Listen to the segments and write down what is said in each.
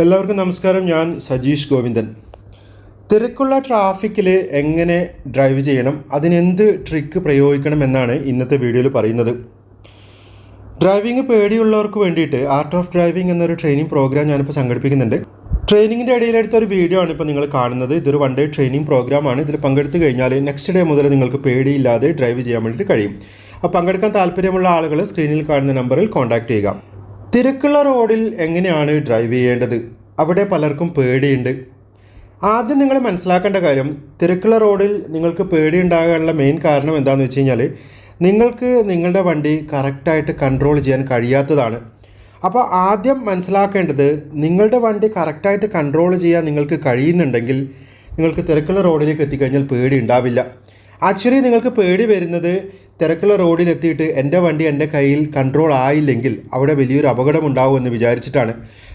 എല്ലാവർക്കും നമസ്കാരം. ഞാൻ സജീഷ് ഗോവിന്ദൻ. തിരക്കുള്ള ട്രാഫിക്കിൽ എങ്ങനെ ഡ്രൈവ് ചെയ്യണം അതിനെന്ത് ട്രിക്ക് പ്രയോഗിക്കണം എന്നാണ് ഇന്നത്തെ വീഡിയോയിൽ പറയുന്നത്. ഡ്രൈവിംഗ് പേടിയുള്ളവർക്ക് വേണ്ടിയിട്ട് ആർട്ട് ഓഫ് ഡ്രൈവിംഗ് എന്നൊരു ട്രെയിനിങ് പ്രോഗ്രാം ഞാനിപ്പോൾ സംഘടിപ്പിക്കുന്നുണ്ട്. ട്രെയിനിങ്ങിന്റെ ഇടയിലെടുത്ത ഒരു വീഡിയോ ആണ് ഇപ്പോൾ നിങ്ങൾ കാണുന്നത്. ഇതൊരു വൺ ഡേ ട്രെയിനിങ് പ്രോഗ്രാമാണ് ഇതിൽ പങ്കെടുത്തു കഴിഞ്ഞാൽ നെക്സ്റ്റ് ഡേ മുതൽ നിങ്ങൾക്ക് പേടിയില്ലാതെ ഡ്രൈവ് ചെയ്യാൻ വേണ്ടിയിട്ട് കഴിയും. അപ്പോൾ പങ്കെടുക്കാൻ താല്പര്യമുള്ള ആളുകൾ സ്ക്രീനിൽ കാണുന്ന നമ്പറിൽ കോൺടാക്ട് ചെയ്യുക. തിരക്കുള്ള റോഡിൽ എങ്ങനെയാണ് ഡ്രൈവ് ചെയ്യേണ്ടത്? അവിടെ പലർക്കും പേടിയുണ്ട്. ആദ്യം നിങ്ങൾ മനസ്സിലാക്കേണ്ട കാര്യം തിരക്കുള്ള റോഡിൽ നിങ്ങൾക്ക് പേടി ഉണ്ടാകാനുള്ള മെയിൻ കാരണം എന്താണെന്ന് വെച്ച് കഴിഞ്ഞാൽ നിങ്ങൾക്ക് നിങ്ങളുടെ വണ്ടി കറക്റ്റായിട്ട് കൺട്രോൾ ചെയ്യാൻ കഴിയാത്തതാണ്. അപ്പോൾ ആദ്യം മനസ്സിലാക്കേണ്ടത് നിങ്ങളുടെ വണ്ടി കറക്റ്റായിട്ട് കൺട്രോൾ ചെയ്യാൻ നിങ്ങൾക്ക് കഴിയുന്നുണ്ടെങ്കിൽ നിങ്ങൾക്ക് തിരക്കുള്ള റോഡിലേക്ക് എത്തിക്കഴിഞ്ഞാൽ പേടി ഉണ്ടാവില്ല. ആക്ച്വലി നിങ്ങൾക്ക് പേടി വരുന്നത് തിരക്കുള്ള റോഡിലെത്തിയിട്ട് എന്റെ വണ്ടി എന്റെ കയ്യിൽ കൺട്രോൾ ആയില്ലെങ്കിൽ അവിടെ വലിയൊരു അപകടം ഉണ്ടാവുമെന്ന് വിചാരിച്ചിട്ടാണ്.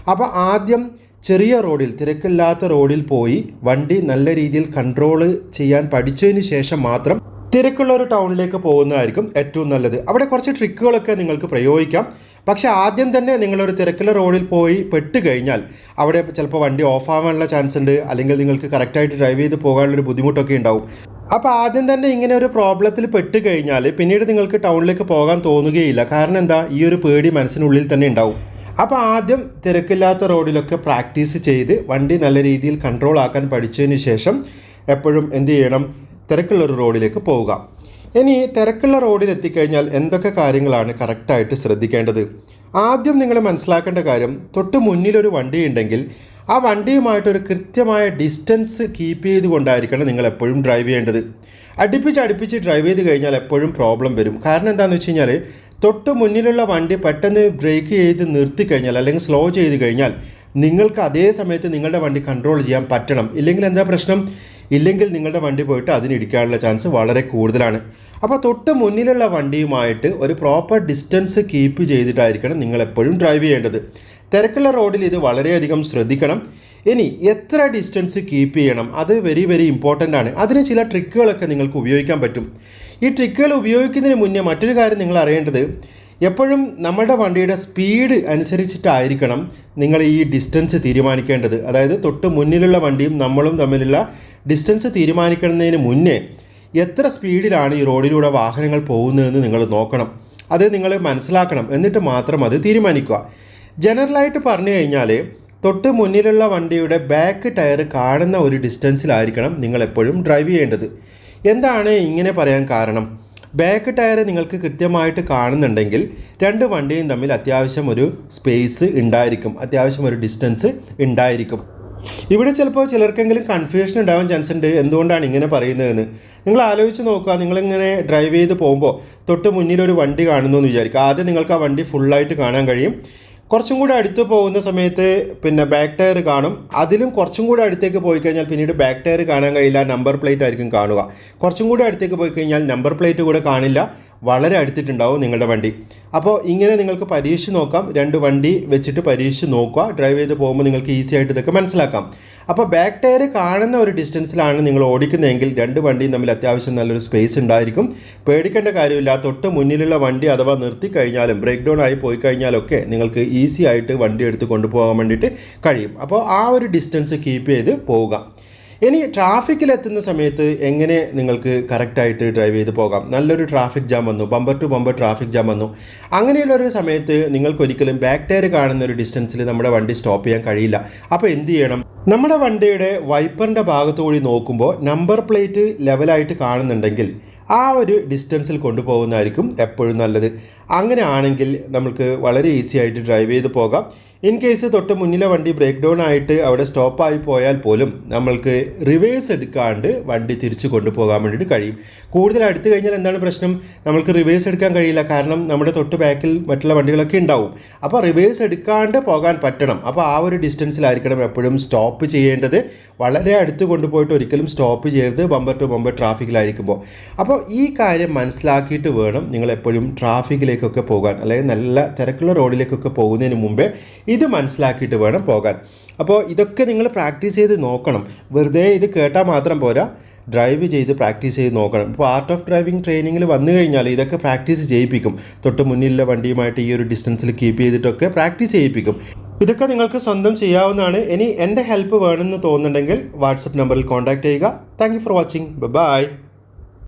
അപ്പോൾ ആദ്യം ചെറിയ റോഡിൽ തിരക്കില്ലാത്ത റോഡിൽ പോയി വണ്ടി നല്ല രീതിയിൽ കൺട്രോൾ ചെയ്യാൻ പഠിച്ചതിന് ശേഷം മാത്രം തിരക്കുള്ള ഒരു ടൗണിലേക്ക് പോകുന്നതായിരിക്കും ഏറ്റവും നല്ലത്. അവിടെ കുറച്ച് ട്രിക്കുകളൊക്കെ നിങ്ങൾക്ക് പ്രയോഗിക്കാം. പക്ഷേ ആദ്യം തന്നെ നിങ്ങളൊരു തിരക്കുള്ള റോഡിൽ പോയി പെട്ട് കഴിഞ്ഞാൽ അവിടെ ചിലപ്പോൾ വണ്ടി ഓഫ് ആവാനുള്ള ചാൻസ് ഉണ്ട്. അല്ലെങ്കിൽ നിങ്ങൾക്ക് കറക്റ്റായിട്ട് ഡ്രൈവ് ചെയ്ത് പോകാനുള്ളൊരു ബുദ്ധിമുട്ടൊക്കെ ഉണ്ടാവും. അപ്പോൾ ആദ്യം തന്നെ ഇങ്ങനെ ഒരു പ്രോബ്ലത്തിൽ പെട്ട് കഴിഞ്ഞാൽ പിന്നീട് നിങ്ങൾക്ക് ടൗണിലേക്ക് പോകാൻ തോന്നുകയില്ല. കാരണം എന്താ? ഈ ഒരു പേടി മനസ്സിനുള്ളിൽ തന്നെ ഉണ്ടാവും. അപ്പോൾ ആദ്യം തിരക്കില്ലാത്ത റോഡിലൊക്കെ പ്രാക്ടീസ് ചെയ്ത് വണ്ടി നല്ല രീതിയിൽ കൺട്രോൾ ആക്കാൻ പഠിച്ചതിന് ശേഷം എപ്പോഴും എന്ത് ചെയ്യണം? തിരക്കുള്ള ഒരു റോഡിലേക്ക് പോവുക. ഇനി തിരക്കുള്ള റോഡിൽ എത്തിക്കഴിഞ്ഞാൽ എന്തൊക്കെ കാര്യങ്ങളാണ് കറക്റ്റായിട്ട് ശ്രദ്ധിക്കേണ്ടത്? ആദ്യം നിങ്ങൾ മനസ്സിലാക്കേണ്ട കാര്യം തൊട്ട് മുന്നിലൊരു വണ്ടി ഉണ്ടെങ്കിൽ ആ വണ്ടിയുമായിട്ടൊരു കൃത്യമായ ഡിസ്റ്റൻസ് കീപ്പ് ചെയ്തുകൊണ്ടായിരിക്കണം നിങ്ങൾ എപ്പോഴും ഡ്രൈവ് ചെയ്യേണ്ടത്. അടുപ്പിച്ച് അടുപ്പിച്ച് ഡ്രൈവ് ചെയ്ത് കഴിഞ്ഞാൽ എപ്പോഴും പ്രോബ്ലം വരും. കാരണം എന്താണെന്ന് വെച്ച് കഴിഞ്ഞാൽ തൊട്ട് മുന്നിലുള്ള വണ്ടി പെട്ടെന്ന് ബ്രേക്ക് ചെയ്ത് നിർത്തി കഴിഞ്ഞാൽ അല്ലെങ്കിൽ സ്ലോ ചെയ്ത് കഴിഞ്ഞാൽ നിങ്ങൾക്ക് അതേ സമയത്ത് നിങ്ങളുടെ വണ്ടി കൺട്രോൾ ചെയ്യാൻ പറ്റണം. ഇല്ലെങ്കിൽ എന്താ പ്രശ്നം? ഇല്ലെങ്കിൽ നിങ്ങളുടെ വണ്ടി പോയിട്ട് അതിനിടിക്കാനുള്ള ചാൻസ് വളരെ കൂടുതലാണ്. അപ്പോൾ തൊട്ട് മുന്നിലുള്ള വണ്ടിയുമായിട്ട് ഒരു പ്രോപ്പർ ഡിസ്റ്റൻസ് കീപ്പ് ചെയ്തിട്ടായിരിക്കണം നിങ്ങളെപ്പോഴും ഡ്രൈവ് ചെയ്യേണ്ടത്. തിരക്കുള്ള റോഡിൽ ഇത് വളരെയധികം ശ്രദ്ധിക്കണം. ഇനി എത്ര ഡിസ്റ്റൻസ് കീപ്പ് ചെയ്യണം? അത് വെരി വെരി ഇമ്പോർട്ടന്റ് ആണ്. അതിന് ചില ട്രിക്കുകളൊക്കെ നിങ്ങൾക്ക് ഉപയോഗിക്കാൻ പറ്റും. ഈ ട്രിക്കുകൾ ഉപയോഗിക്കുന്നതിന് മുന്നേ മറ്റൊരു കാര്യം നിങ്ങൾ അറിയേണ്ടത് എപ്പോഴും നമ്മുടെ വണ്ടിയുടെ സ്പീഡ് അനുസരിച്ചിട്ടായിരിക്കണം നിങ്ങൾ ഈ ഡിസ്റ്റൻസ് തീരുമാനിക്കേണ്ടത്. അതായത് തൊട്ട് മുന്നിലുള്ള വണ്ടിയും നമ്മളും തമ്മിലുള്ള ഡിസ്റ്റൻസ് തീരുമാനിക്കുന്നതിന് മുന്നേ എത്ര സ്പീഡിലാണ് ഈ റോഡിലൂടെ വാഹനങ്ങൾ പോകുന്നതെന്ന് നിങ്ങൾ നോക്കണം. അത് നിങ്ങൾ മനസ്സിലാക്കണം. എന്നിട്ട് മാത്രം അത് തീരുമാനിക്കുക. ജനറലായിട്ട് പറഞ്ഞു കഴിഞ്ഞാൽ തൊട്ട് മുന്നിലുള്ള വണ്ടിയുടെ ബാക്ക് ടയർ കാണുന്ന ഒരു ഡിസ്റ്റൻസിലായിരിക്കണം നിങ്ങൾ എപ്പോഴും ഡ്രൈവ് ചെയ്യേണ്ടത്. എന്താണ് ഇങ്ങനെ പറയാൻ കാരണം? ബാക്ക് ടയർ നിങ്ങൾക്ക് കൃത്യമായിട്ട് കാണുന്നുണ്ടെങ്കിൽ രണ്ട് വണ്ടിയും തമ്മിൽ അത്യാവശ്യം ഒരു സ്പേസ് ഉണ്ടായിരിക്കും അത്യാവശ്യം ഒരു ഡിസ്റ്റൻസ് ഉണ്ടായിരിക്കും. ഇവിടെ ചിലപ്പോൾ ചിലർക്കെങ്കിലും കൺഫ്യൂഷൻ ഉണ്ടാവാൻ ചാൻസ് ഉണ്ട്. എന്തുകൊണ്ടാണ് ഇങ്ങനെ പറയുന്നതെന്ന്? നിങ്ങൾ ആലോചിച്ച് നോക്കുക. നിങ്ങളിങ്ങനെ ഡ്രൈവ് ചെയ്ത് പോകുമ്പോൾ തൊട്ട് മുന്നിൽ ഒരു വണ്ടി കാണുന്നു എന്ന് വിചാരിക്കുക. ആദ്യം നിങ്ങൾക്ക് ആ വണ്ടി ഫുള്ളായിട്ട് കാണാൻ കഴിയും. കുറച്ചും കൂടി അടുത്ത് പോകുന്ന സമയത്ത് പിന്നെ ബാക്ക് ടയർ കാണും. അതിലും കുറച്ചും കൂടി അടുത്തേക്ക് പോയി കഴിഞ്ഞാൽ പിന്നീട് ബാക്ക് ടയർ കാണാൻ കഴിയില്ല. നമ്പർ പ്ലേറ്റ് ആയിരിക്കും കാണുക. കുറച്ചും കൂടി അടുത്തേക്ക് പോയി കഴിഞ്ഞാൽ നമ്പർ പ്ലേറ്റ് കൂടെ കാണില്ല. വളരെ അടുത്തിട്ടുണ്ടാവും നിങ്ങളുടെ വണ്ടി. അപ്പോൾ ഇങ്ങനെ നിങ്ങൾക്ക് പരീക്ഷിച്ച് നോക്കാം. രണ്ട് വണ്ടി വെച്ചിട്ട് പരീക്ഷിച്ച് നോക്കുക. ഡ്രൈവ് ചെയ്ത് പോകുമ്പോൾ നിങ്ങൾക്ക് ഈസി ആയിട്ട് ഇതൊക്കെ മനസ്സിലാക്കാം. അപ്പോൾ ബാക്ക് ടയർ കാണുന്ന ഒരു ഡിസ്റ്റൻസിലാണ് നിങ്ങൾ ഓടിക്കുന്നതെങ്കിൽ രണ്ട് വണ്ടിയും തമ്മിൽ അത്യാവശ്യം നല്ലൊരു സ്പേസ് ഉണ്ടായിരിക്കും. പേടിക്കേണ്ട കാര്യമില്ല. തൊട്ട് മുന്നിലുള്ള വണ്ടി അഥവാ നിർത്തി കഴിഞ്ഞാലും ബ്രേക്ക് ഡൗൺ ആയി പോയി കഴിഞ്ഞാലൊക്കെ നിങ്ങൾക്ക് ഈസി ആയിട്ട് വണ്ടി എടുത്ത് കൊണ്ടുപോകാൻ വേണ്ടിയിട്ട് കഴിയും. അപ്പോൾ ആ ഒരു ഡിസ്റ്റൻസ് കീപ്പ് ചെയ്ത് പോവുക. ഇനി ട്രാഫിക്കിലെത്തുന്ന സമയത്ത് എങ്ങനെ നിങ്ങൾക്ക് കറക്റ്റായിട്ട് ഡ്രൈവ് ചെയ്ത് പോകാം? നല്ലൊരു ട്രാഫിക് ജാം വന്നു. Bumper to bumper traffic jam വന്നു. അങ്ങനെയുള്ളൊരു സമയത്ത് നിങ്ങൾക്കൊരിക്കലും ബാക്ക് ടയർ കാണുന്ന ഒരു ഡിസ്റ്റൻസിൽ നമ്മുടെ വണ്ടി സ്റ്റോപ്പ് ചെയ്യാൻ കഴിയില്ല. അപ്പോൾ എന്ത് ചെയ്യണം? നമ്മുടെ വണ്ടിയുടെ വൈപ്പറിന്റെ ഭാഗത്തുകൂടി നോക്കുമ്പോൾ നമ്പർ പ്ലേറ്റ് ലെവലായിട്ട് കാണുന്നുണ്ടെങ്കിൽ ആ ഒരു ഡിസ്റ്റൻസിൽ കൊണ്ടുപോകുന്നതായിരിക്കും എപ്പോഴും നല്ലത്. അങ്ങനെയാണെങ്കിൽ നമുക്ക് വളരെ ഈസി ആയിട്ട് ഡ്രൈവ് ചെയ്ത് പോകാം. ഇൻ കേസ് തൊട്ട് മുന്നിലെ വണ്ടി ബ്രേക്ക് ഡൗൺ ആയിട്ട് അവിടെ സ്റ്റോപ്പ് ആയി പോയാൽ പോലും നമ്മൾക്ക് റിവേഴ്സ് എടുക്കാണ്ട് വണ്ടി തിരിച്ചു കൊണ്ടുപോകാൻ വേണ്ടിയിട്ട് കഴിയും. കൂടുതൽ അടുത്ത് കഴിഞ്ഞാൽ എന്താണ് പ്രശ്നം? നമ്മൾക്ക് റിവേഴ്സ് എടുക്കാൻ കഴിയില്ല. കാരണം നമ്മുടെ തൊട്ട് ബാക്കിൽ മറ്റുള്ള വണ്ടികളൊക്കെ ഉണ്ടാവും. അപ്പോൾ റിവേഴ്സ് എടുക്കാണ്ട് പോകാൻ പറ്റണം. അപ്പോൾ ആ ഒരു ഡിസ്റ്റൻസിലായിരിക്കണം എപ്പോഴും സ്റ്റോപ്പ് ചെയ്യേണ്ടത്. വളരെ അടുത്ത് കൊണ്ടുപോയിട്ട് ഒരിക്കലും സ്റ്റോപ്പ് ചെയ്യരുത്. ബമ്പർ ടു ബമ്പർ ട്രാഫിക്കിലായിരിക്കുമ്പോൾ അപ്പോൾ ഈ കാര്യം മനസ്സിലാക്കിയിട്ട് വേണം നിങ്ങൾ എപ്പോഴും ട്രാഫിക്കിലേക്കൊക്കെ പോകാൻ. അല്ലെങ്കിൽ നല്ല തിരക്കുള്ള റോഡിലേക്കൊക്കെ പോകുന്നതിന് മുമ്പേ ഇത് മനസ്സിലാക്കിയിട്ട് വേണം പോകാൻ. അപ്പോൾ ഇതൊക്കെ നിങ്ങൾ പ്രാക്ടീസ് ചെയ്ത് നോക്കണം. വെറുതെ ഇത് കേട്ടാൽ മാത്രം പോരാ. ഡ്രൈവ് ചെയ്ത് പ്രാക്ടീസ് ചെയ്ത് നോക്കണം. ഇപ്പോൾ ആർട്ട് ഓഫ് ഡ്രൈവിംഗ് ട്രെയിനിങ്ങിൽ വന്നു കഴിഞ്ഞാൽ ഇതൊക്കെ പ്രാക്ടീസ് ചെയ്യിപ്പിക്കും. തൊട്ട് മുന്നിലുള്ള വണ്ടിയുമായിട്ട് ഈ ഒരു ഡിസ്റ്റൻസിൽ കീപ്പ് ചെയ്തിട്ടൊക്കെ പ്രാക്ടീസ് ചെയ്യിപ്പിക്കും. ഇതൊക്കെ നിങ്ങൾക്ക് സ്വന്തം ചെയ്യാവുന്നതാണ്. ഇനി എന്റെ ഹെൽപ്പ് വേണമെന്ന് തോന്നുന്നുണ്ടെങ്കിൽ വാട്സപ്പ് നമ്പറിൽ കോൺടാക്ട് ചെയ്യുക. Thank for watching. ബൈ.